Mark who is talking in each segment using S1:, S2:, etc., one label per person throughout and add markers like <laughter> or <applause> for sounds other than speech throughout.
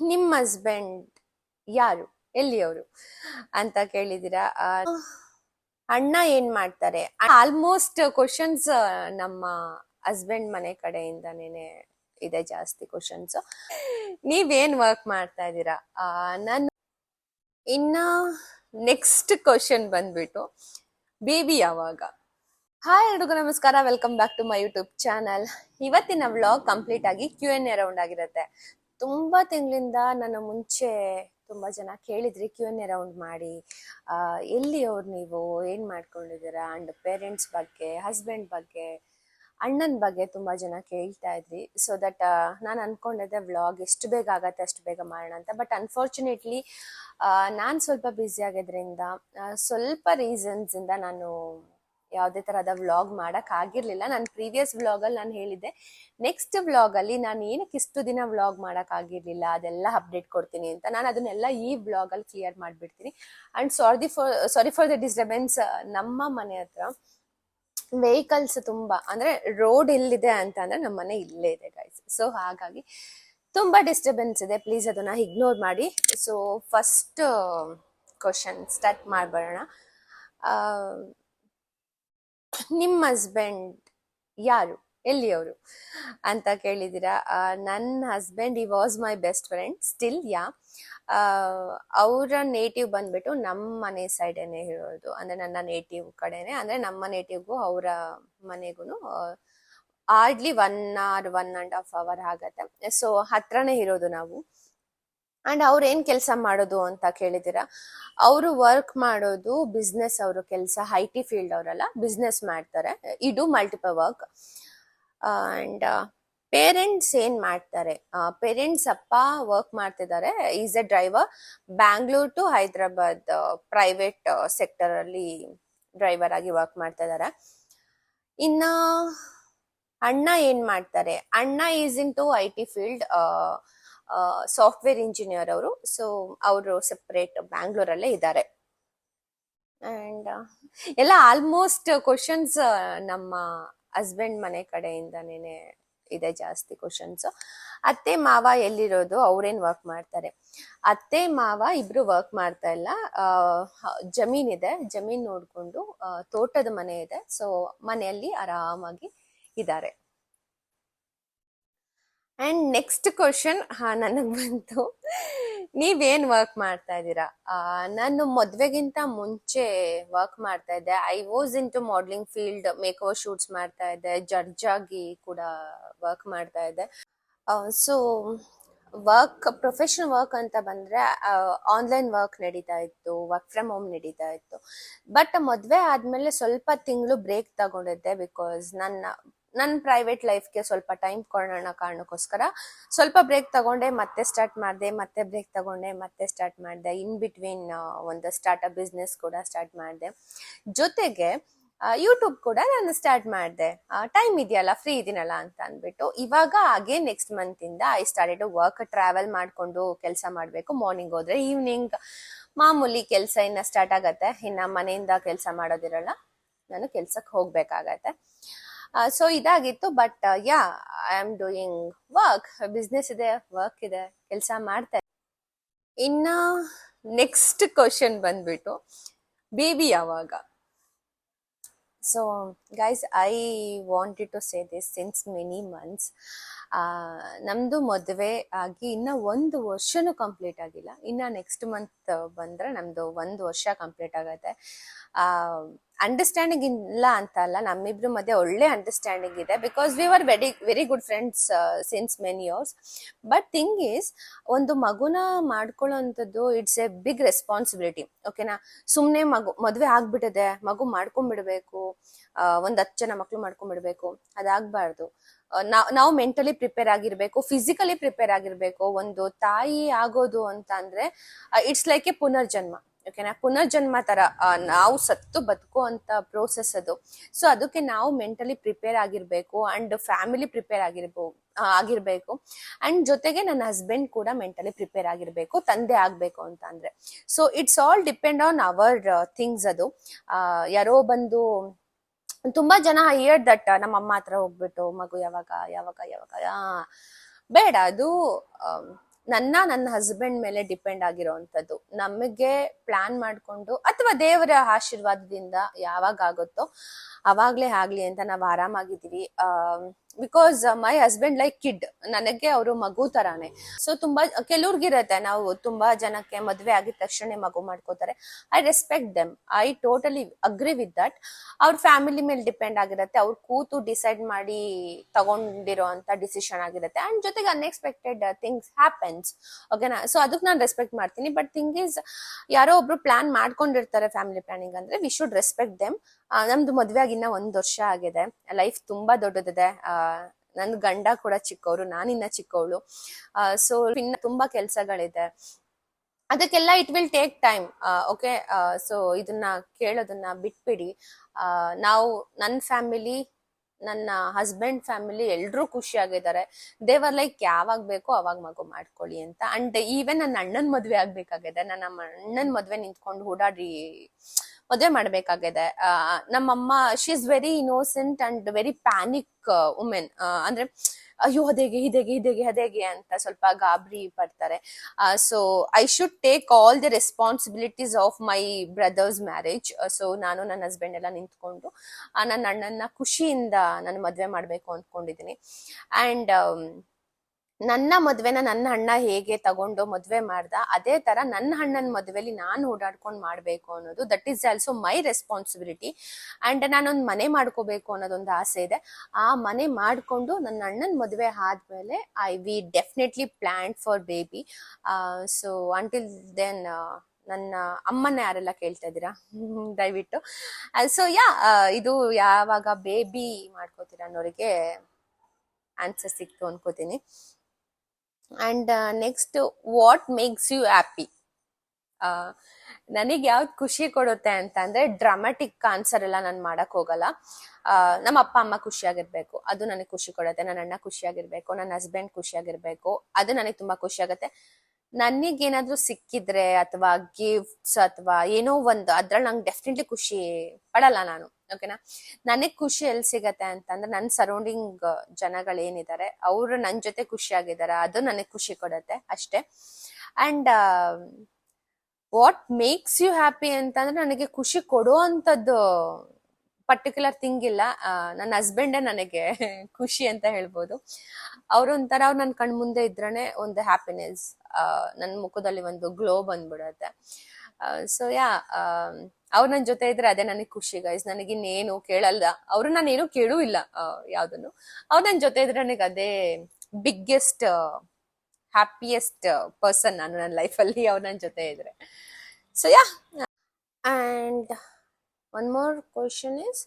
S1: ನಿಮ್ಮ ಹಸ್ಬೆಂಡ್ ಯಾರು? ಎಲ್ಲಿಯವರು? ಅಂತ ಕೇಳಿದಿರಾ ಅಣ್ಣ ಏನ್ ಮಾಡ್ತಾರೆ? ಆಲ್ಮೋಸ್ಟ್ ಕ್ವಶನ್ಸ್ ನಮ್ಮ ಹಸ್ಬೆಂಡ್ ಮನೆ ಕಡೆಯಿಂದನೇ ಇದೆ ಜಾಸ್ತಿ ಕ್ವಶನ್ಸ್ ನೀವೇನ್ ವರ್ಕ್ ಮಾಡ್ತಾ ಇದ್ದೀರಾ? ನಾನು ಇನ್ನ ನೆಕ್ಸ್ಟ್ ಕ್ವಶನ್ ಬಂದ್ಬಿಟ್ಟು ಬೇಬಿ ಯಾವಾಗ? ಹಾಯ್ ಎಲ್ರಿಗೂ ನಮಸ್ಕಾರ. Welcome back to my YouTube channel ಇವತ್ತಿನ ವ್ಲಾಗ್ ಕಂಪ್ಲೀಟ್ ಆಗಿ ಕ್ಯೂ ಎನ್ ಎ ರೌಂಡ್ ಆಗಿರುತ್ತೆ. ತುಂಬಾ ತಿಂಗಳಿಂದ ನನ್ನ ಮುಂಚೆ ತುಂಬಾ ಜನ ಕೇಳಿದ್ರಿ ಕ್ಯೂ ಎನ್ ಎ ರೌಂಡ್ ಮಾಡಿ ಎಲ್ಲಿ ಅವ್ರು ನೀವು? ಏನ್ ಮಾಡ್ಕೊಂಡಿದ್ದೀರಾ? ಅಂಡ್ ಪೇರೆಂಟ್ಸ್ ಬಗ್ಗೆ ಹಸ್ಬೆಂಡ್ ಬಗ್ಗೆ, ಅಣ್ಣನ ಬಗ್ಗೆ ತುಂಬಾ ಜನ ಕೇಳ್ತಾ ಇದ್ರಿ. ಸೊ ದಟ್ ನಾನು ಅನ್ಕೊಂಡಿದ್ದೆ ವ್ಲಾಗ್ ಎಷ್ಟು ಬೇಗ ಆಗತ್ತೆ, ಅಷ್ಟು ಬೇಗ ಮಾಡೋಣ ಅಂತ. ಬಟ್ ಅನ್ಫಾರ್ಚುನೇಟ್ಲಿ ನಾನು ಸ್ವಲ್ಪ ಬ್ಯುಸಿ ಆಗಿದ್ರಿಂದ ಸ್ವಲ್ಪ ರೀಸನ್ಸ್ ಇಂದ ನಾನು ಯಾವುದೇ ತರಹದ ವ್ಲಾಗ್ ಮಾಡಕ್ ಆಗಿರ್ಲಿಲ್ಲ. ನಾನು ಪ್ರೀವಿಯಸ್ ವ್ಲಾಗಲ್ಲಿ ನಾನು ಹೇಳಿದ್ದೆ ನೆಕ್ಸ್ಟ್ ವ್ಲಾಗಲ್ಲಿ ನಾನು ಏನಕ್ಕೆ ಇಷ್ಟು ದಿನ ವ್ಲಾಗ್ ಮಾಡಕ್ ಆಗಿರ್ಲಿಲ್ಲ, ಅದೆಲ್ಲ ಅಪ್ಡೇಟ್ ಕೊಡ್ತೀನಿ ಅಂತ ನಾನು ಅದನ್ನೆಲ್ಲ ಈ ವ್ಲಾಗಲ್ಲಿ ಕ್ಲಿಯರ್ ಮಾಡಿಬಿಡ್ತೀನಿ. And sorry for sorry for the disturbance ನಮ್ಮ ಮನೆ ಹತ್ರ ವೆಹಿಕಲ್ಸ್ ತುಂಬಾ, ಅಂದ್ರೆ ರೋಡ್ ಎಲ್ಲಿದೆ ಅಂತ ಅಂದ್ರೆ ನಮ್ಮ ಮನೆ ಇಲ್ಲೇ ಇದೆ ಗೈಸ್ ಸೊ ಹಾಗಾಗಿ ತುಂಬಾ ಡಿಸ್ಟರ್ಬೆನ್ಸ್ ಇದೆ. ಪ್ಲೀಸ್ ಅದನ್ನ ಇಗ್ನೋರ್ ಮಾಡಿ. ಸೊ ಫಸ್ಟ್ ಕ್ವಶನ್ ಸ್ಟಾರ್ಟ್ ಮಾಡ್ಬರೋಣ. ನಿಮ್ಮ ಹಸ್ಬೆಂಡ್ ಯಾರು? ಎಲ್ಲಿಯವರು? ಅಂತ ಕೇಳಿದಿರಾ ನನ್ನ husband he was my best friend still yeah ಅವರ ನೇಟಿವ್ ಬಂದ್ಬಿಟ್ಟು ನಮ್ಮ ಮನೆ ಸೈಡೇನೆ ಇರೋದು. ಅಂದರೆ ನನ್ನ ನೇಟಿವ್ ಕಡೆನೆ. ಅಂದರೆ ನಮ್ಮ ನೇಟಿವ್ಗೂ ಅವರ ಮನೆಗೂ hardly one or one and half hour ಆಗತ್ತೆ. ಸೊ ಹತ್ರನೇ ಇರೋದು ನಾವು. ಅಂಡ್ ಅವ್ರು ಏನ್ ಕೆಲಸ ಮಾಡೋದು ಅಂತ ಕೇಳಿದಿರಾ ಅವರು ವರ್ಕ್ ಮಾಡೋದು ಬಿಸ್ನೆಸ್ ಅವರು ಕೆಲಸ ಐ ಟಿ ಫೀಲ್ಡ್ ಅವರಲ್ಲ ಬಿಸ್ನೆಸ್ ಮಾಡ್ತಾರೆ. ಇದು ಮಲ್ಟಿಪಲ್ ವರ್ಕ್ ಅಂಡ್ ಪೇರೆಂಟ್ಸ್ ಏನ್ ಮಾಡ್ತಾರೆ? ಪೇರೆಂಟ್ಸ್ ಅಪ್ಪ ವರ್ಕ್ ಮಾಡ್ತಿದ್ದಾರೆ. Is a driver Bangalore to Hyderabad private sector ಅಲ್ಲಿ ಡ್ರೈವರ್ ಆಗಿ ವರ್ಕ್ ಮಾಡ್ತಾ ಇದ್ದಾರೆ. ಇನ್ನ, ಅಣ್ಣ ಏನ್ ಮಾಡ್ತಾರೆ? ಅಣ್ಣ is into I T field software engineer ಅವರು. ಸೊ ಅವರು ಸೆಪರೇಟ್ ಬ್ಯಾಂಗ್ಳೂರಲ್ಲೇ ಇದ್ದಾರೆ. ಅಂಡ್ ಎಲ್ಲ ಆಲ್ಮೋಸ್ಟ್ ಕ್ವಶನ್ಸ್ ನಮ್ಮ ಹಸ್ಬೆಂಡ್ ಮನೆ ಕಡೆಯಿಂದನೇ ಇದೆ ಜಾಸ್ತಿ ಕ್ವಶನ್ಸ್ ಅತ್ತೆ, ಮಾವ ಎಲ್ಲಿರೋದು? ಅವ್ರೇನ್ ವರ್ಕ್ ಮಾಡ್ತಾರೆ? ಅತ್ತೆ, ಮಾವ ಇಬ್ರು ವರ್ಕ್ ಮಾಡ್ತಾ ಇಲ್ಲ. ಜಮೀನ್ ಇದೆ. ಜಮೀನ್ ನೋಡ್ಕೊಂಡು ತೋಟದ ಮನೆ ಇದೆ. ಸೊ ಮನೆಯಲ್ಲಿ ಆರಾಮಾಗಿ ಇದ್ದಾರೆ. ಅಂಡ್ ನೆಕ್ಸ್ಟ್ ಕ್ವಶನ್ ಹಾಂ ನನಗೆ ಬಂತು. ನೀವೇನ್ ವರ್ಕ್ ಮಾಡ್ತಾ ಇದ್ದೀರಾ? ನಾನು ಮದುವೆಗಿಂತ ಮುಂಚೆ ವರ್ಕ್ ಮಾಡ್ತಾ ಇದ್ದೆ. I was into modelling field makeover shoots ಮಾಡ್ತಾ ಇದ್ದೆ. ಜಡ್ಜ್ ಆಗಿ ಕೂಡ ವರ್ಕ್ ಮಾಡ್ತಾ ಇದ್ದೆ. ಸೊ ವರ್ಕ್ ಪ್ರೊಫೆಷನಲ್ ವರ್ಕ್ ಅಂತ ಬಂದ್ರೆ ಆನ್ಲೈನ್ ವರ್ಕ್ ನಡೀತಾ ಇತ್ತು ವರ್ಕ್ ಫ್ರಮ್ ಹೋಮ್ ನಡೀತಾ ಇತ್ತು. ಬಟ್ ಮದ್ವೆ ಆದಮೇಲೆ ಸ್ವಲ್ಪ ತಿಂಗಳು ಬ್ರೇಕ್ ತಗೊಂಡಿದ್ದೆ ಬಿಕಾಸ್ ನನ್ನ ನನ್ನ ಪ್ರೈವೇಟ್ ಲೈಫ್ಗೆ ಸ್ವಲ್ಪ ಟೈಮ್ ಕೊಡೋಣ ಕಾರಣಕ್ಕೋಸ್ಕರ ಸ್ವಲ್ಪ ಬ್ರೇಕ್ ತಗೊಂಡೆ, ಮತ್ತೆ ಸ್ಟಾರ್ಟ್ ಮಾಡಿದೆ, ಮತ್ತೆ ಬ್ರೇಕ್ ತಗೊಂಡೆ, ಮತ್ತೆ ಸ್ಟಾರ್ಟ್ ಮಾಡಿದೆ. ಇನ್ ಬಿಟ್ವೀನ್ ಒಂದು ಸ್ಟಾರ್ಟಪ್ ಬಿಸ್ನೆಸ್ ಕೂಡ ಸ್ಟಾರ್ಟ್ ಮಾಡಿದೆ. ಜೊತೆಗೆ ಯೂಟ್ಯೂಬ್ ಕೂಡ ನಾನು ಸ್ಟಾರ್ಟ್ ಮಾಡಿದೆ. ಟೈಮ್ ಇದೆಯಲ್ಲ ಫ್ರೀ ಇದೀನಲ್ಲ ಅಂತ ಅಂದ್ಬಿಟ್ಟು. ಇವಾಗ ಹಾಗೆ ನೆಕ್ಸ್ಟ್ ಮಂತ್ ಇಂದ ಐ ಸ್ಟಾರ್ಟೆಡ್ ವರ್ಕ್ ಟ್ರಾವೆಲ್ ಮಾಡಿಕೊಂಡು ಕೆಲಸ ಮಾಡಬೇಕು. ಮಾರ್ನಿಂಗ್ ಹೋದ್ರೆ ಈವ್ನಿಂಗ್ ಮಾಮೂಲಿ ಕೆಲಸ ಇನ್ನ ಸ್ಟಾರ್ಟ್ ಆಗತ್ತೆ. ಇನ್ನ ಮನೆಯಿಂದ ಕೆಲಸ ಮಾಡೋದಿರಲ್ಲ, ನಾನು ಕೆಲ್ಸಕ್ಕೆ ಹೋಗ್ಬೇಕಾಗತ್ತೆ. ಸೊ ಇದಾಗಿತ್ತು but yeah I am doing work business ಇದೆ ವರ್ಕ್ ಇದೆ, ಕೆಲಸ ಮಾಡ್ತಾ. ಇನ್ನ ನೆಕ್ಸ್ಟ್ ಕ್ವಶನ್ ಬಂದ್ಬಿಟ್ಟು ಬೇಬಿ ಯಾವಾಗ? So guys I wanted to say this since many months ನಮ್ಮದು ಮದುವೆ ಆಗಿ ಇನ್ನ ಒಂದು ವರ್ಷನೂ ಕಂಪ್ಲೀಟ್ ಆಗಿಲ್ಲ. ಇನ್ನು ನೆಕ್ಸ್ಟ್ ಮಂತ್ ಬಂದರೆ ನಮ್ಮದು ಒಂದು ವರ್ಷ ಕಂಪ್ಲೀಟ್ ಆಗತ್ತೆ. ಅಂಡರ್ಸ್ಟ್ಯಾಂಡಿಂಗ್ ಇಲ್ಲ ಅಂತ ಅಲ್ಲ, ನಮ್ಮಿಬ್ರ ಮಧ್ಯೆ ಒಳ್ಳೆ ಅಂಡರ್ಸ್ಟ್ಯಾಂಡಿಂಗ್ ಇದೆ. Because we are very very good friends since many years but thing is ಒಂದು ಮಗುನ ಮಾಡ್ಕೊಳ್ಳೋಂಥದ್ದು ಇಟ್ಸ್ ಎ ಬಿಗ್ ರೆಸ್ಪಾನ್ಸಿಬಿಲಿಟಿ ಓಕೆನಾ ಸುಮ್ಮನೆ ಮಗು, ಮದುವೆ ಆಗ್ಬಿಟ್ಟಿದೆ, ಮಗು ಮಾಡ್ಕೊಂಡ್ಬಿಡ್ಬೇಕು ಒಂದು ಹತ್ತು ಜನ ಮಕ್ಕಳು ಮಾಡ್ಕೊಂಡ್ಬಿಡ್ಬೇಕು ಅದಾಗಬಾರ್ದು. ನಾವು ನಾವು ಮೆಂಟಲಿ ಪ್ರಿಪೇರ್ ಆಗಿರ್ಬೇಕು ಫಿಸಿಕಲಿ ಪ್ರಿಪೇರ್ ಆಗಿರ್ಬೇಕು. ಒಂದು ತಾಯಿ ಆಗೋದು ಅಂತ ಅಂದ್ರೆ ಇಟ್ಸ್ ಲೈಕ್ ಎ ಪುನರ್ಜನ್ಮ. ಓಕೆನಾ ಪುನರ್ಜನ್ಮ ತರ ನಾವು ಸತ್ತು ಬದುಕೋ ಅಂತ ಪ್ರೋಸೆಸ್ ಅದು. ಸೊ ಅದಕ್ಕೆ ನಾವು ಮೆಂಟಲಿ ಪ್ರಿಪೇರ್ ಆಗಿರ್ಬೇಕು ಅಂಡ್ ಫ್ಯಾಮಿಲಿ ಪ್ರಿಪೇರ್ ಆಗಿರ್ಬೋದು ಆಗಿರ್ಬೇಕು. ಅಂಡ್ ಜೊತೆಗೆ ನನ್ನ ಹಸ್ಬೆಂಡ್ ಕೂಡ ಮೆಂಟಲಿ ಪ್ರಿಪೇರ್ ಆಗಿರ್ಬೇಕು, ತಂದೆ ಆಗ್ಬೇಕು ಅಂತ ಅಂದ್ರೆ. So it's all depend on our things ಅದು. ಯಾರೋ ಬಂದು, ತುಂಬಾ ಜನ ಹಿಯರ್ ದಟ್ ನಮ್ಮ ಅಮ್ಮ ಹತ್ರ ಹೋಗ್ಬಿಟ್ಟು, ಮಗು ಯಾವಾಗ ಯಾವಾಗ ಯಾವಾಗ ಬೇಡ, ಅದು ನನ್ನ ನನ್ನ ಹಸ್ಬೆಂಡ್ ಮೇಲೆ ಡಿಪೆಂಡ್ ಆಗಿರೋವಂಥದ್ದು ನಮಗೆ ಪ್ಲಾನ್ ಮಾಡಿಕೊಂಡು ಅಥವಾ ದೇವರ ಆಶೀರ್ವಾದದಿಂದ ಯಾವಾಗ ಆಗುತ್ತೋ ಅವಾಗ್ಲೇ ಆಗ್ಲಿ ಅಂತ ನಾವು ಆರಾಮಾಗಿದ್ದೀವಿ. Because my husband like kid ನನಗೆ ಅವರು ಮಗು ತರಾನೆ. ಸೊ ತುಂಬಾ, ಕೆಲವ್ರಿಗಿರತ್ತೆ. ನಾವು ತುಂಬಾ ಜನಕ್ಕೆ ಮದ್ವೆ ಆಗಿದ ತಕ್ಷಣ ಮಗು ಮಾಡ್ಕೋತಾರೆ. I respect them I totally agree with that ಅವ್ರ ಫ್ಯಾಮಿಲಿ ಮೇಲೆ ಡಿಪೆಂಡ್ ಆಗಿರತ್ತೆ. ಅವ್ರ ಕೂತು ಡಿಸೈಡ್ ಮಾಡಿ ತಗೊಂಡಿರೋ ಅಂತ ಡಿಸಿಷನ್ ಆಗಿರುತ್ತೆ. ಅಂಡ್ ಜೊತೆಗೆ ಅನ್ಎಕ್ಸ್ಪೆಕ್ಟೆಡ್ ಥಿಂಗ್ಸ್ ಹ್ಯಾಪನ್ಸ್ ಓಕೆನಾ ಸೊ ಅದಕ್ಕೆ ನಾನು ರೆಸ್ಪೆಕ್ಟ್ ಮಾಡ್ತೀನಿ. ಬಟ್ ಥಿಂಗ್ ಇಸ್ ಯಾರೋ ಒಬ್ರು ಪ್ಲಾನ್ ಮಾಡ್ಕೊಂಡಿರ್ತಾರೆ ಫ್ಯಾಮಿಲಿ ಪ್ಲಾನಿಂಗ್ ಅಂದ್ರೆ ವಿ ಶುಡ್ ರೆಸ್ಪೆಕ್ಟ್ ದೆಮ್ ನಮ್ದು ಮದ್ವೆ ಆಗಿನ್ನ ಒಂದ್ ವರ್ಷ ಆಗಿದೆ. ಲೈಫ್ ತುಂಬಾ ದೊಡ್ಡದಿದೆ. ಆ, ನನ್ ಗಂಡ ಕೂಡ ಚಿಕ್ಕವರು ನಾನಿನ್ನ ಚಿಕ್ಕವಳು. ಸೊ ಇನ್ನ ತುಂಬಾ ಕೆಲ್ಸಗಳಿದೆ. ಅದಕ್ಕೆಲ್ಲ it will take time okay so ಇದನ್ನ ಕೇಳೋದನ್ನ ಬಿಟ್ಬಿಡಿ. ನಾವು ನನ್ನ ಫ್ಯಾಮಿಲಿ ನನ್ನ ಹಸ್ಬೆಂಡ್ ಫ್ಯಾಮಿಲಿ ಎಲ್ರೂ ಖುಷಿಯಾಗಿದ್ದಾರೆ. ದೇವರ್ ಲೈಕ್ ಯಾವಾಗ ಬೇಕೋ ಅವಾಗ ಮಗು ಮಾಡ್ಕೊಳ್ಳಿ ಅಂತ. ಅಂಡ್ ಈವೆನ್ ನನ್ನ ಅಣ್ಣನ್ ಮದ್ವೆ ಆಗ್ಬೇಕಾಗಿದೆ. ನನ್ನ ಅಣ್ಣನ್ ಮದ್ವೆ ನಿಂತ್ಕೊಂಡು ಓಡಾಡಿ ಮದ್ವೆ ಮಾಡ್ಬೇಕಾಗಿದೆ. ನಮ್ಮಮ್ಮ she is very innocent and very panic women ಅಂದ್ರೆ, ಅಯ್ಯೋ, ಅದೇಗೆ, ಇದೇಗೆ ಇದೇಗೆ, ಅದೇಗೆ ಅಂತ ಸ್ವಲ್ಪ ಗಾಬರಿ ಪಡ್ತಾರೆ. So I should take all the responsibilities of my brother's marriage so ನಾನು ನನ್ನ ಹಸ್ಬೆಂಡ್ ಎಲ್ಲ ನಿಂತ್ಕೊಂಡು ನನ್ನ ಅಣ್ಣನ ಖುಷಿಯಿಂದ ನಾನು ಮದುವೆ ಮಾಡಬೇಕು ಅಂದ್ಕೊಂಡಿದ್ದೀನಿ. ಅಂಡ್ ನನ್ನ ಮದ್ವೆನ ನನ್ನ ಅಣ್ಣ ಹೇಗೆ ತಗೊಂಡು ಮದ್ವೆ ಮಾಡ್ದ, ಅದೇ ತರ ನನ್ನ ಅಣ್ಣನ ಮದ್ವೆಲಿ ನಾನು ಓಡಾಡ್ಕೊಂಡು ಮಾಡ್ಬೇಕು ಅನ್ನೋದು that is also my responsibility and ನಾನೊಂದು ಮನೆ ಮಾಡ್ಕೋಬೇಕು ಅನ್ನೋದೊಂದು ಆಸೆ ಇದೆ. ಆ ಮನೆ ಮಾಡ್ಕೊಂಡು ನನ್ನ ಅಣ್ಣನ ಮದುವೆ ಆದ್ಮೇಲೆ I we definitely plan for baby so until then ನನ್ನ ಅಮ್ಮನ ಯಾರೆಲ್ಲ ಕೇಳ್ತಾ ಇದ್ದೀರಾ? <laughs> ದಯವಿಟ್ಟು. ಸೊ ಯಾ ಇದು ಯಾವಾಗ ಬೇಬಿ ಮಾಡ್ಕೋತೀರಾ ಅನ್ನೋರಿಗೆ ಆನ್ಸರ್ ಸಿಕ್ತು ಅನ್ಕೋತೀನಿ. And next what makes you happy ನನಗೆ ಯಾವ್ದು ಖುಷಿ ಕೊಡುತ್ತೆ ಅಂತ ಅಂದ್ರೆ ಡ್ರಾಮಾಟಿಕ್ ಆನ್ಸರ್ ಎಲ್ಲ ನಾನು ಮಾಡಕ್ ಹೋಗಲ್ಲ. ನಮ್ಮ ಅಪ್ಪ ಅಮ್ಮ ಖುಷಿಯಾಗಿರ್ಬೇಕು, ಅದು ನನಗೆ ಖುಷಿ ಕೊಡುತ್ತೆ. ನನ್ನ ಅಣ್ಣ ಖುಷಿಯಾಗಿರ್ಬೇಕು, ನನ್ನ ಹಸ್ಬೆಂಡ್ ಖುಷಿಯಾಗಿರ್ಬೇಕು, ಅದು ನನಗೆ ತುಂಬಾ ಖುಷಿ ಆಗುತ್ತೆ. ನನಗೇನಾದ್ರೂ ಸಿಕ್ಕಿದ್ರೆ ಅಥವಾ ಗಿಫ್ಟ್ಸ್ ಅಥವಾ ಏನೋ ಒಂದು, ಅದ್ರಲ್ಲಿ ನಂಗೆ ಡೆಫಿನೆಟ್ಲಿ ಖುಷಿ ಪಡಲ್ಲ ನಾನು ಓಕೆನಾ ನನಗ್ ಖುಷಿ ಎಲ್ಲಿ ಸಿಗತ್ತೆ ಅಂತಂದ್ರೆ ನನ್ನ ಸರೌಂಡಿಂಗ್ ಜನಗಳೇನಿದ್ದಾರೆ ಅವರು ನನ್ನ ಜೊತೆ ಖುಷಿಯಾಗಿದ್ದಾರೆ ಅದು ನನಗೆ ಖುಷಿ ಕೊಡುತ್ತೆ ಅಷ್ಟೇ. And what makes you happy ಅಂತಂದ್ರೆ ನನಗೆ ಖುಷಿ ಕೊಡುವಂಥದ್ದು ಪರ್ಟಿಕ್ಯುಲರ್ ಥಿಂಗ್ ಇಲ್ಲ. ನನ್ನ ಹಸ್ಬೆಂಡೇ ನನಗೆ <laughs> ಖುಷಿ ಅಂತ ಹೇಳ್ಬೋದು. ಅವ್ರು ಒಂಥರ ಅವ್ರು ನನ್ನ ಕಣ್ ಮುಂದೆ ಇದ್ರನೆ ಒಂದು ಹ್ಯಾಪಿನೆಸ್ ನನ್ನ ಮುಖದಲ್ಲಿ ಒಂದು ಗ್ಲೋ ಬಂದ್ಬಿಡತ್ತೆ. ಸೊ ಯಾ ಅವ್ರು ನನ್ನ ಜೊತೆ ಇದ್ರೆ ಅದೇ ನನಗೆ ಖುಷಿ ಗೈಸ್ ನನಗೆ ಇನ್ನೇನು ಕೇಳಲ್ಲ. ಅವ್ರು ನಾನೇನು ಕೇಳೂ ಇಲ್ಲ ಯಾವ್ದನ್ನು. ಅವ್ರು ನನ್ನ ಜೊತೆ ಇದ್ರೆ ನನಗೆ ಅದೇ ಬಿಗ್ಗೆಸ್ಟ್ ಹ್ಯಾಪಿಯೆಸ್ಟ್ ಪರ್ಸನ್ ನಾನು ನನ್ನ ಲೈಫಲ್ಲಿ ಅವ್ರು ನನ್ನ ಜೊತೆ ಇದ್ರೆ. So yeah and one more question is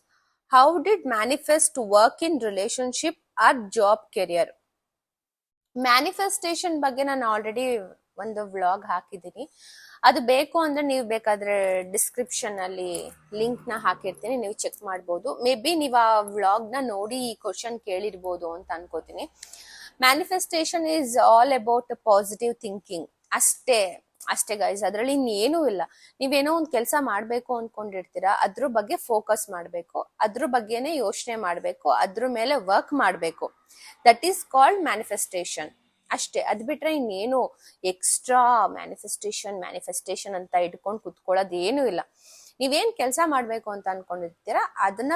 S1: how did manifest work in relationship or job career manifestation ಬಗ್ಗೆ ನಾನು ಆಲ್ರೆಡಿ ಒಂದು ವ್ಲಾಗ್ ಹಾಕಿದ್ದೀನಿ. ಅದು ಬೇಕು ಅಂದ್ರೆ ನೀವು ಬೇಕಾದ್ರೆ ಡಿಸ್ಕ್ರಿಪ್ಷನ್ ಅಲ್ಲಿ ಲಿಂಕ್ನ ಹಾಕಿರ್ತೀನಿ, ನೀವು ಚೆಕ್ ಮಾಡ್ಬೋದು. ಮೇ ಬಿ ನೀವು ಆ ವ್ಲಾಗ್ನ ನೋಡಿ ಈ ಕ್ವಶನ್ ಕೇಳಿರ್ಬೋದು ಅಂತ ಅನ್ಕೋತೀನಿ. Manifestation is all about positive thinking ಅಷ್ಟೇ. ಅಷ್ಟೇ ಗೈಸ್ ಅದರಲ್ಲಿ ಇನ್ನೇನೂ ಇಲ್ಲ. ನೀವೇನೋ ಒಂದು ಕೆಲಸ ಮಾಡಬೇಕು ಅನ್ಕೊಂಡಿರ್ತೀರಾ, ಅದ್ರ ಬಗ್ಗೆ ಫೋಕಸ್ ಮಾಡಬೇಕು, ಅದ್ರ ಬಗ್ಗೆನೇ ಯೋಚನೆ ಮಾಡಬೇಕು, ಅದ್ರ ಮೇಲೆ ವರ್ಕ್ ಮಾಡಬೇಕು. ದಟ್ ಈಸ್ ಕಾಲ್ಡ್ ಮ್ಯಾನಿಫೆಸ್ಟೇಷನ್ ಅಷ್ಟೇ, ಅದ್ ಬಿಟ್ರೆ ಇನ್ನೇನು ಎಕ್ಸ್ಟ್ರಾ ಮ್ಯಾನಿಫೆಸ್ಟೇಷನ್ ಮ್ಯಾನಿಫೆಸ್ಟೇಷನ್ ಅಂತ ಇಟ್ಕೊಂಡು ಕುತ್ಕೊಳ್ಳೋದು ಏನೂ ಇಲ್ಲ. ನೀವೇನ್ ಕೆಲಸ ಮಾಡ್ಬೇಕು ಅಂತ ಅನ್ಕೊಂಡಿರ್ತೀರಾ, ಅದನ್ನ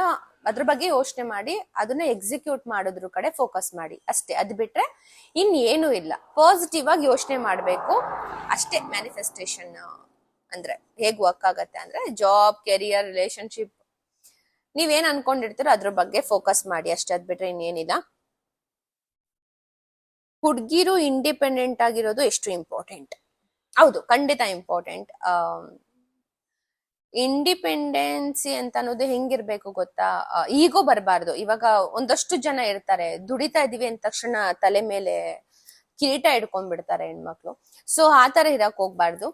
S1: ಅದ್ರ ಬಗ್ಗೆ ಯೋಚನೆ ಮಾಡಿ, ಅದನ್ನ ಎಕ್ಸಿಕ್ಯೂಟ್ ಮಾಡೋದ್ರ ಕಡೆ ಫೋಕಸ್ ಮಾಡಿ. ಅಷ್ಟೇ, ಅದು ಬಿಟ್ರೆ ಇನ್ ಏನೂ ಇಲ್ಲ. ಪಾಸಿಟಿವ್ ಆಗಿ ಯೋಚನೆ ಮಾಡಬೇಕು. ಅಷ್ಟೇ ಮ್ಯಾನಿಫೆಸ್ಟೇಷನ್ ಅಂದ್ರೆ ಹೇಗ್ ವರ್ಕ್ ಆಗತ್ತೆ ಅಂದ್ರೆ ಜಾಬ್ ಕೆರಿಯರ್ ರಿಲೇಶನ್ಶಿಪ್ ನೀವೇನ್ ಅನ್ಕೊಂಡಿರ್ತೀರೋ ಅದ್ರ ಬಗ್ಗೆ ಫೋಕಸ್ ಮಾಡಿ. ಅಷ್ಟೇ, ಅದ್ ಬಿಟ್ರೆ ಇನ್ನೇನಿಲ್ಲ. ಹುಡ್ಗಿರು ಇಂಡಿಪೆಂಡೆಂಟ್ ಆಗಿರೋದು ಎಷ್ಟು ಇಂಪಾರ್ಟೆಂಟ್ ಹೌದು, ಖಂಡಿತ ಇಂಪಾರ್ಟೆಂಟ್ ಇಂಡಿಪೆಂಡೆನ್ಸಿ ಅಂತ ಅನ್ನೋದು ಹೆಂಗಿರ್ಬೇಕು ಗೊತ್ತಾ? ಈಗೋ ಬರಬಾರ್ದು. ಇವಾಗ ಒಂದಷ್ಟು ಜನ ಇರ್ತಾರೆ. ದುಡಿತಾ ಇದೀವಿ ಅಂದ ತಕ್ಷಣ ತಲೆ ಮೇಲೆ ಕಿರೀಟ ಇಟ್ಕೊಂಡ್ಬಿಡ್ತಾರೆ ಹೆಣ್ಮಕ್ಳು. ಸೊ ಆ ತರ ಇರಕ್ ಹೋಗ್ಬಾರ್ದು.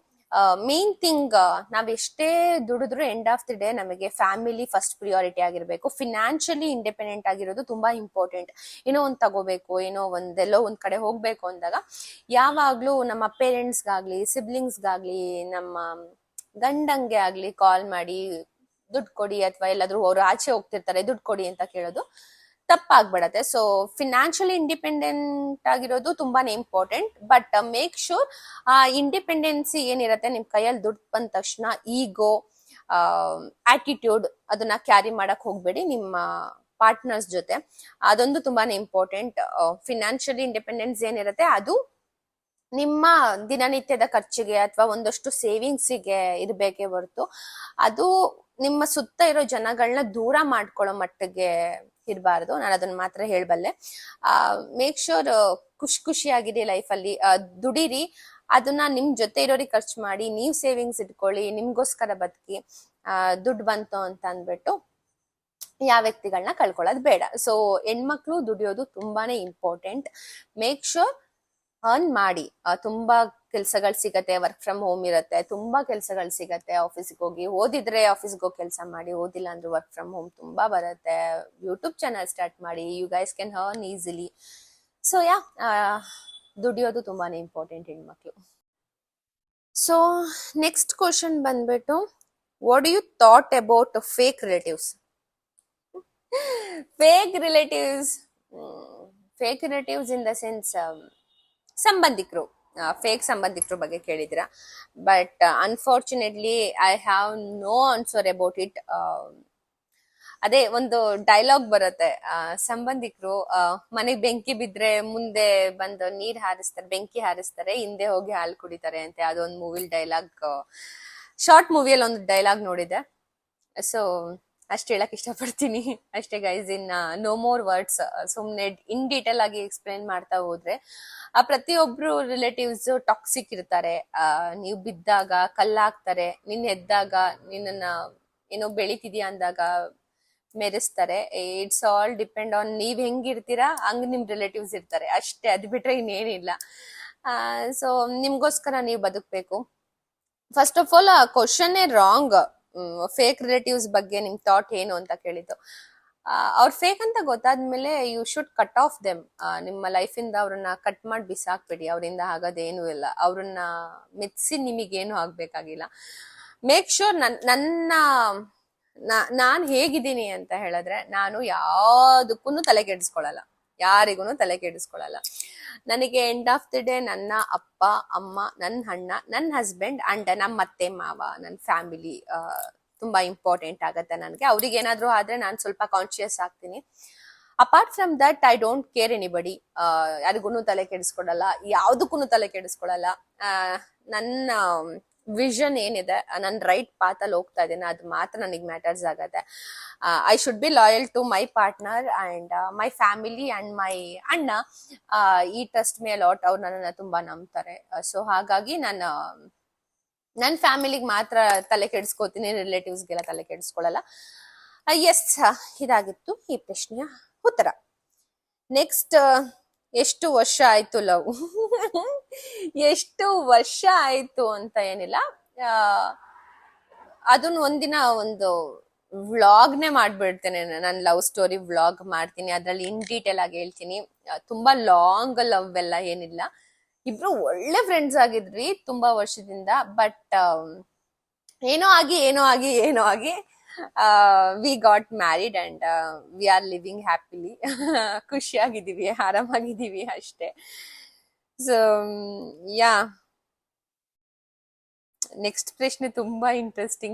S1: ಮೇನ್ ಥಿಂಗ್ ನಾವ್ ಎಷ್ಟೇ ದುಡಿದ್ರು ಎಂಡ್ ಆಫ್ ದಿ ಡೇ ನಮಗೆ ಫ್ಯಾಮಿಲಿ ಫಸ್ಟ್ ಪ್ರಿಯಾರಿಟಿ ಆಗಿರ್ಬೇಕು. ಫಿನಾನ್ಷಿಯಲಿ ಇಂಡಿಪೆಂಡೆಂಟ್ ಆಗಿರೋದು ತುಂಬಾ ಇಂಪಾರ್ಟೆಂಟ್ ಏನೋ ಒಂದ್ ತಗೋಬೇಕು, ಏನೋ ಒಂದೆಲ್ಲೋ ಒಂದ್ ಕಡೆ ಹೋಗ್ಬೇಕು ಅಂದಾಗ, ಯಾವಾಗ್ಲೂ ನಮ್ಮ ಪೇರೆಂಟ್ಸ್ಗಾಗ್ಲಿ ಸಿಬ್ಲಿಂಗ್ಸ್ಗಾಗ್ಲಿ ನಮ್ಮ ಗಂಡಂಗೆ ಆಗ್ಲಿ ಕಾಲ್ ಮಾಡಿ, ದುಡ್ಡು ಕೊಡಿ ಅಥವಾ ಎಲ್ಲಾದ್ರೂ ಅವ್ರು ಆಚೆ ಹೋಗ್ತಿರ್ತಾರೆ, ದುಡ್ಡು ಕೊಡಿ ಅಂತ ಕೇಳೋದು ತಪ್ಪಾಗ್ಬಿಡತ್ತೆ. ಸೊ ಫಿನಾನ್ಷಿಯಲಿ ಇಂಡಿಪೆಂಡೆಂಟ್ ಆಗಿರೋದು ತುಂಬಾನೇ ಇಂಪಾರ್ಟೆಂಟ್ ಬಟ್ ಮೇಕ್ ಶೂರ್ ಆ ಇಂಡಿಪೆಂಡೆನ್ಸಿ ಏನಿರತ್ತೆ ನಿಮ್ ಕೈಯಲ್ಲಿ ದುಡ್ಡು ಬಂದ ತಕ್ಷಣ ಈಗೋ ಆಟಿಟ್ಯೂಡ್ ಅದನ್ನ ಕ್ಯಾರಿ ಮಾಡಕ್ ಹೋಗ್ಬೇಡಿ ನಿಮ್ಮ ಪಾರ್ಟ್ನರ್ಸ್ ಜೊತೆ. ಅದೊಂದು ತುಂಬಾನೇ ಇಂಪಾರ್ಟೆಂಟ್ ಫಿನಾನ್ಷಿಯಲಿ ಇಂಡಿಪೆಂಡೆನ್ಸ್ ಏನಿರುತ್ತೆ ಅದು ನಿಮ್ಮ ದಿನನಿತ್ಯದ ಖರ್ಚಿಗೆ ಅಥವಾ ಒಂದಷ್ಟು ಸೇವಿಂಗ್ಸಿಗೆ ಇರಬೇಕೇ ಹೊರತು ಅದು ನಿಮ್ಮ ಸುತ್ತ ಇರೋ ಜನಗಳನ್ನ ದೂರ ಮಾಡ್ಕೊಳ್ಳೋ ಮಟ್ಟಿಗೆ ಇರಬಾರ್ದು. ನಾನು ಅದನ್ನ ಮಾತ್ರ ಹೇಳಬಲ್ಲೆ. ಮೇಕ್ ಶೋರ್ ಖುಷಿ ಖುಷಿಯಾಗಿದೆ ಲೈಫಲ್ಲಿ ದುಡಿರಿ. ಅದನ್ನ ನಿಮ್ ಜೊತೆ ಇರೋರಿಗೆ ಖರ್ಚು ಮಾಡಿ, ನೀವ್ ಸೇವಿಂಗ್ಸ್ ಇಟ್ಕೊಳ್ಳಿ, ನಿಮ್ಗೋಸ್ಕರ ಬದುಕಿ ದುಡ್ಡು ಬಂತು ಅಂತ ಅಂದ್ಬಿಟ್ಟು ಯಾವ ವ್ಯಕ್ತಿಗಳನ್ನ ಕಳ್ಕೊಳ್ಳೋದು ಬೇಡ. ಸೊ ಹೆಣ್ಮಕ್ಳು ದುಡಿಯೋದು ತುಂಬಾನೇ ಇಂಪಾರ್ಟೆಂಟ್ ಮೇಕ್ ಶೋರ್ ಅರ್ನ್ ಮಾಡಿ ಆ, ತುಂಬಾ ಕೆಲ್ಸಗಳು ಸಿಗತ್ತೆ ವರ್ಕ್ ಫ್ರಮ್ ಹೋಮ್ ಇರತ್ತೆ ತುಂಬಾ ಕೆಲ್ಸಗಳು ಸಿಗತ್ತೆ ಆಫೀಸ್ಗೆ ಹೋಗಿ ಓದಿದ್ರೆ ಆಫೀಸ್ಗೆ ಹೋಗಿ ಕೆಲಸ ಮಾಡಿ ಓದಿಲ್ಲ ಅಂದ್ರೆ ವರ್ಕ್ ಫ್ರಮ್ ಹೋಮ್ ತುಂಬಾ ಬರುತ್ತೆ. ಯೂಟ್ಯೂಬ್ ಚಾನಲ್ ಸ್ಟಾರ್ಟ್ ಮಾಡಿ you guys can earn easily so yeah ದುಡಿಯೋದು ತುಂಬಾನೇ ಇಂಪಾರ್ಟೆಂಟ್ ಹೆಣ್ಮಕ್ಳು. ಸೊ ನೆಕ್ಸ್ಟ್ ಕ್ವಶನ್ ಬಂದ್ಬಿಟ್ಟು what you thought about fake relatives fake relatives fake relatives in the sense ಸಂಬಂಧಿಕರು ಫೇಕ್ ಸಂಬಂಧಿಕರ ಬಗ್ಗೆ ಕೇಳಿದ್ರ but unfortunately I have no answer about it ಅದೇ ಒಂದು ಡೈಲಾಗ್ ಬರುತ್ತೆ. ಸಂಬಂಧಿಕರು ಮನೆಗೆ ಬೆಂಕಿ ಬಿದ್ರೆ ಮುಂದೆ ಬಂದು ನೀರ್ ಹಾರಿಸ್ತಾರೆ, ಬೆಂಕಿ ಹಾರಿಸ್ತಾರೆ, ಹಿಂದೆ ಹೋಗಿ ಹಾಲು ಕುಡಿತಾರೆ ಅಂತ. ಅದೊಂದು ಮೂವಿಲ್ ಡೈಲಾಗ್ ಶಾರ್ಟ್ ಮೂವಿಯಲ್ಲಿ ಒಂದು ಡೈಲಾಗ್ ನೋಡಿದೆ. ಸೊ ಅಷ್ಟು ಹೇಳಕ್ ಇಷ್ಟಪಡ್ತೀನಿ. ಅಷ್ಟೇ guys in no more words ಸುಮ್ನೆ ಇನ್ ಡೀಟೇಲ್ ಆಗಿ ಎಕ್ಸ್ಪ್ಲೈನ್ ಮಾಡ್ತಾ ಹೋದ್ರೆ, ಆ, ಪ್ರತಿಯೊಬ್ರು ರಿಲೇಟಿವ್ಸ್ ಟಾಕ್ಸಿಕ್ ಇರ್ತಾರೆ. ಆ, ನೀವು ಬಿದ್ದಾಗ ಕಲ್ಲಾಕ್ತಾರೆ ನಿನ್ ಎದ್ದಾಗ ನಿನ್ನನ್ನ ಏನೋ ಬೆಳಿತಿದ್ಯಾ ಅಂದಾಗ ಮೆರೆಸ್ತಾರೆ. ಇಟ್ಸ್ ಆಲ್ ಡಿಪೆಂಡ್ ಆನ್ ನೀವ್ ಹೆಂಗಿರ್ತೀರಾ ಹಂಗ್ ನಿಮ್ ರಿಲೇಟಿವ್ಸ್ ಇರ್ತಾರೆ. ಅಷ್ಟೇ, ಅದು ಬಿಟ್ರೆ ಇನ್ನೇನಿಲ್ಲ. ಸೊ ನಿಮ್ಗೋಸ್ಕರ ನೀವು ಬದುಕ್ಬೇಕು. First of all question wrong fake relatives ಬಗ್ಗೆ ನಿಮ್ ಥಾಟ್ ಏನು ಅಂತ ಕೇಳಿದ್ದು. ಅವ್ರ ಫೇಕ್ ಅಂತ ಗೊತ್ತಾದ್ಮೇಲೆ you should cut off them ನಿಮ್ಮ ಲೈಫಿಂದ ಅವ್ರನ್ನ ಕಟ್ ಮಾಡಿ ಬಿಸಾಕ್ಬೇಡಿ. ಅವರಿಂದ ಆಗೋದೇನು ಇಲ್ಲ. ಅವ್ರನ್ನ ಮೆತ್ಸಿ ನಿಮಗೇನು ಆಗ್ಬೇಕಾಗಿಲ್ಲ. ಮೇಕ್ ಶೋರ್ ನನ್ನ ನನ್ನ ನಾನು ಹೇಗಿದ್ದೀನಿ ಅಂತ ಹೇಳಿದ್ರೆ ನಾನು ಯಾವುದಕ್ಕೂ ತಲೆ ಕೆಡಿಸ್ಕೊಳಲ್ಲ ಯಾರಿಗೂ ತಲೆ ಕೆಡಿಸ್ಕೊಳಲ್ಲ. ನನಗೆ ಎಂಡ್ ಆಫ್ ದಿ ಡೇ ನನ್ನ ಅಪ್ಪ, ಅಮ್ಮ ನನ್ನ ಅಣ್ಣ ನನ್ನ ಹಸ್ಬೆಂಡ್ ಅಂಡ್ ನಮ್ಮ ಅತ್ತೆ, ಮಾವ ನನ್ನ ಫ್ಯಾಮಿಲಿ ತುಂಬಾ ಇಂಪಾರ್ಟೆಂಟ್ ಆಗತ್ತೆ ನನಗೆ. ಅವ್ರಿಗೆ ಏನಾದ್ರೂ ಆದ್ರೆ ನಾನು ಸ್ವಲ್ಪ ಕಾನ್ಶಿಯಸ್ ಆಗ್ತೀನಿ. Apart from that I don't care anybody ಯಾರಿಗೂ ತಲೆ ಕೆಡಿಸ್ಕೊಡಲ್ಲ, ಯಾವ್ದಕ್ಕೂ ತಲೆ ಕೆಡಿಸ್ಕೊಡಲ್ಲ ನನ್ನ ವಿಷನ್ ಏನಿದೆ ನನ್ನ ರೈಟ್ ಪಾತ್ ಅಲ್ಲಿ ಹೋಗ್ತಾ ಇದ್ದೀನಿ, ಅದು ಮಾತ್ರ ನನಗೆ ಮ್ಯಾಟರ್ಸ್ ಆಗತ್ತೆ. I should be loyal to my partner and my family and my ಅಣ್ಣ. ಈ ಟ್ರಸ್ಟ್ ಮೇ ಲಾಟ್ ಅವ್ರು ನನ್ನನ್ನು ತುಂಬಾ ನಂಬ್ತಾರೆ. ಸೊ ಹಾಗಾಗಿ ನಾನು ನನ್ನ ಫ್ಯಾಮಿಲಿಗೆ ಮಾತ್ರ ತಲೆ ಕೆಡಿಸ್ಕೋತೀನಿ ರಿಲೇಟಿವ್ಸ್ಗೆಲ್ಲ ತಲೆ ಕೆಡಿಸ್ಕೊಳ್ಳಲ್ಲ ಎಸ್ ಇದಾಗಿತ್ತು ಈ ಪ್ರಶ್ನೆಯ ಉತ್ತರ. ನೆಕ್ಸ್ಟ್ ಎಷ್ಟು ವರ್ಷ ಆಯ್ತು ಲವ್? ಎಷ್ಟು ವರ್ಷ ಆಯ್ತು ಅಂತ ಏನಿಲ್ಲ. ಅದನ್ನ ಒಂದಿನ ಒಂದು ವ್ಲಾಗ್ನೆ ಮಾಡ್ಬಿಡ್ತೇನೆ ನಾನು. ಲವ್ ಸ್ಟೋರಿ ವ್ಲಾಗ್ ಮಾಡ್ತೀನಿ. ಅದ್ರಲ್ಲಿ ಇನ್ ಡೀಟೇಲ್ ಆಗಿ ಹೇಳ್ತೀನಿ. ತುಂಬಾ ಲಾಂಗ್ ಲವ್ ಎಲ್ಲ ಏನಿಲ್ಲ. ಇಬ್ರು ಒಳ್ಳೆ ಫ್ರೆಂಡ್ಸ್ ಆಗಿದ್ರಿ ತುಂಬಾ ವರ್ಷದಿಂದ. ಬಟ್ ಏನೋ ಆಗಿ ಏನೋ ಆಗಿ ಏನೋ ಆಗಿ we got married and we are living happily ಖುಷಿಯಾಗಿದ್ದೀವಿ ಆರಾಮಾಗಿದ್ದೀವಿ ಅಷ್ಟೇ ಸೊ ಯಾ ನೆಕ್ಸ್ಟ್ ಪ್ರಶ್ನೆ ತುಂಬಾ ಇಂಟ್ರೆಸ್ಟಿಂಗ್